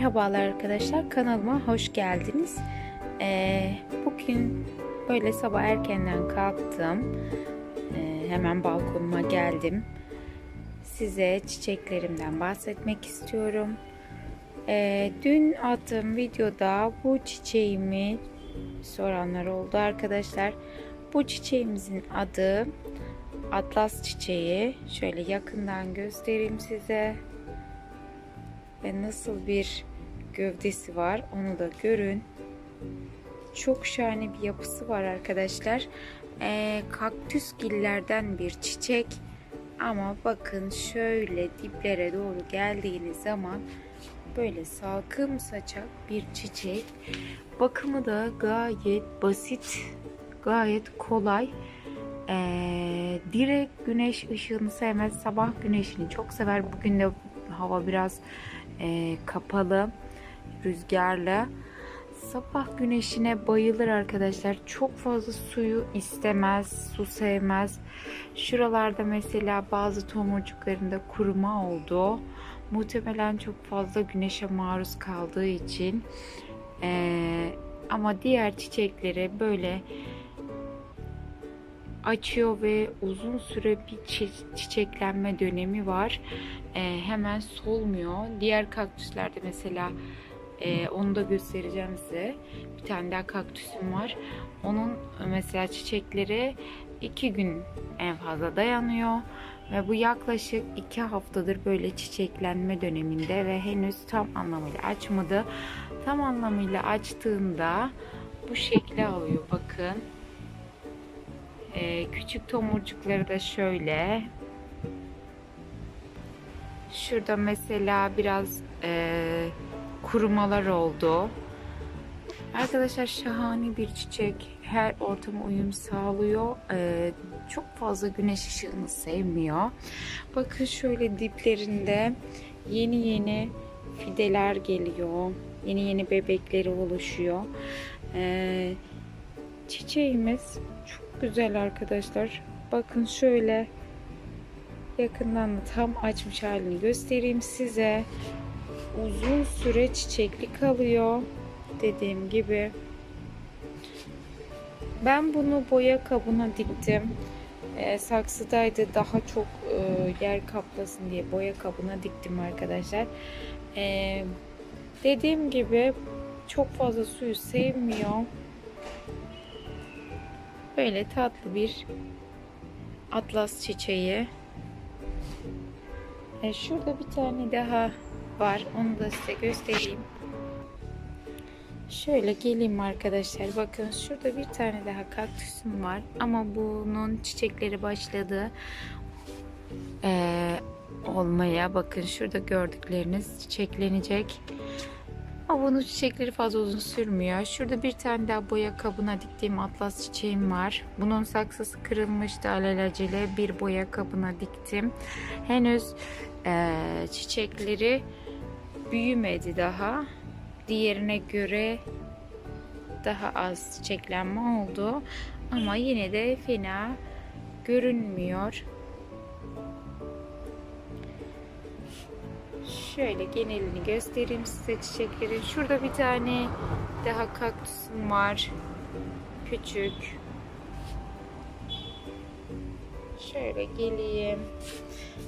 Merhabalar arkadaşlar kanalıma hoş geldiniz. Ee, bugün böyle sabah erkenden kalktım. Ee, hemen balkonuma geldim. Size çiçeklerimden bahsetmek istiyorum. Ee, dün attığım videoda bu çiçeğimi soranlar oldu arkadaşlar. Bu çiçeğimizin adı Atlas çiçeği. Şöyle yakından göstereyim size ve nasıl bir gövdesi var onu da görün. Çok şahane bir yapısı var arkadaşlar. Ee, kaktüs gillerden bir çiçek. Ama bakın şöyle diplere doğru geldiğiniz zaman böyle salkım saçak bir çiçek. Bakımı da gayet basit, gayet kolay. Ee, direkt güneş ışığını sevmez. Sabah güneşini çok sever. Bugün de hava biraz e, kapalı, rüzgarlı. Sabah güneşine bayılır arkadaşlar. Çok fazla suyu istemez, su sevmez. Şuralarda mesela bazı tomurcuklarında kuruma oldu. Muhtemelen çok fazla güneşe maruz kaldığı için. Ee, ama diğer çiçekleri böyle açıyor ve uzun süre bir çi- çiçeklenme dönemi var. Ee, hemen solmuyor. Diğer kaktüslerde mesela e, onu da göstereceğim size. Bir tane daha kaktüsüm var. Onun mesela çiçekleri iki gün en fazla dayanıyor. Ve bu yaklaşık iki haftadır böyle çiçeklenme döneminde ve henüz tam anlamıyla açmadı. Tam anlamıyla açtığında bu şekli alıyor bakın. Küçük tomurcukları da şöyle. Şurada mesela biraz e, kurumalar oldu. Arkadaşlar şahane bir çiçek. Her ortama uyum sağlıyor. Ee, çok fazla güneş ışığını sevmiyor. Bakın şöyle diplerinde yeni yeni fideler geliyor. Yeni yeni bebekleri oluşuyor. Ee, çiçeğimiz çok güzel arkadaşlar. Bakın şöyle yakından da tam açmış halini göstereyim size. Uzun süre çiçekli kalıyor. Dediğim gibi. Ben bunu boya kabına diktim. E, saksıdaydı daha çok e, yer kaplasın diye boya kabına diktim arkadaşlar. E, dediğim gibi çok fazla suyu sevmiyor. Böyle tatlı bir atlas çiçeği. E, şurada bir tane daha var. Onu da size göstereyim. Şöyle geleyim arkadaşlar. Bakın şurada bir tane daha kaktüsüm var. Ama bunun çiçekleri başladı ee, olmaya. Bakın şurada gördükleriniz çiçeklenecek. Ama bunun çiçekleri fazla uzun sürmüyor. Şurada bir tane daha boya kabına diktiğim atlas çiçeğim var. Bunun saksısı kırılmıştı alelacele bir boya kabına diktim. Henüz e, çiçekleri büyümedi daha. Diğerine göre daha az çiçeklenme oldu. Ama yine de fena görünmüyor. Şöyle genelini göstereyim size çiçeklerin. Şurada bir tane daha kaktüsüm var. Küçük. Şöyle geleyim.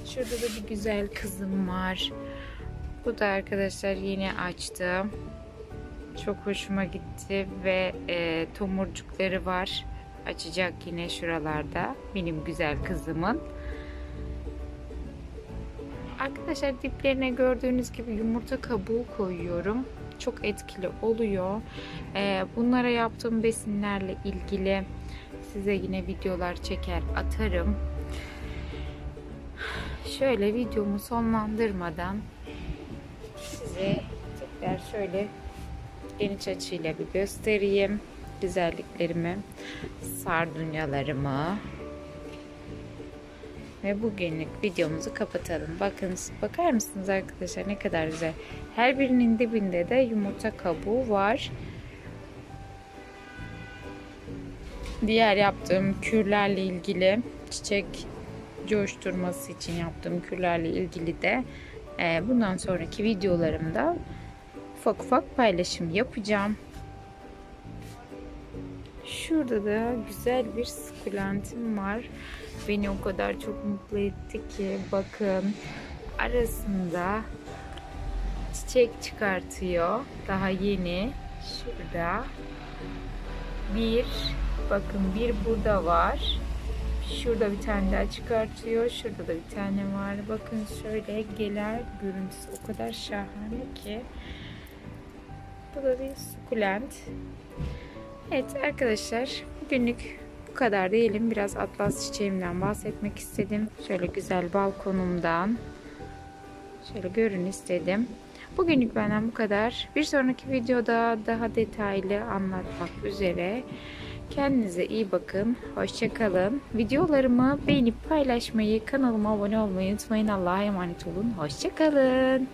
Şurada da bir güzel kızım var. Bu da arkadaşlar yeni açtım. Çok hoşuma gitti ve e, tomurcukları var. Açacak yine şuralarda. Benim güzel kızımın. Arkadaşlar diplerine gördüğünüz gibi yumurta kabuğu koyuyorum. Çok etkili oluyor. E, bunlara yaptığım besinlerle ilgili size yine videolar çeker atarım. Şöyle videomu sonlandırmadan size tekrar şöyle geniş açıyla bir göstereyim güzelliklerimi, sardunyalarımı ve bugünlük videomuzu kapatalım. Bakın bakar mısınız arkadaşlar ne kadar güzel. Her birinin dibinde de yumurta kabuğu var. Diğer yaptığım kürlerle ilgili çiçek coşturması için yaptığım kürlerle ilgili de e, bundan sonraki videolarımda ufak ufak paylaşım yapacağım. Şurada da güzel bir sukulentim var. Beni o kadar çok mutlu etti ki bakın arasında çiçek çıkartıyor. Daha yeni. Şurada bir bakın bir burada var. Şurada bir tane daha çıkartıyor. Şurada da bir tane var. Bakın şöyle geler görüntüsü o kadar şahane ki. Bu da bir sukulent. Evet arkadaşlar bugünlük bu kadar diyelim. Biraz atlas çiçeğimden bahsetmek istedim. Şöyle güzel balkonumdan şöyle görün istedim. Bugünlük benden bu kadar. Bir sonraki videoda daha detaylı anlatmak üzere. Kendinize iyi bakın. Hoşçakalın. Videolarımı beğenip paylaşmayı, kanalıma abone olmayı unutmayın. Allah'a emanet olun. Hoşçakalın.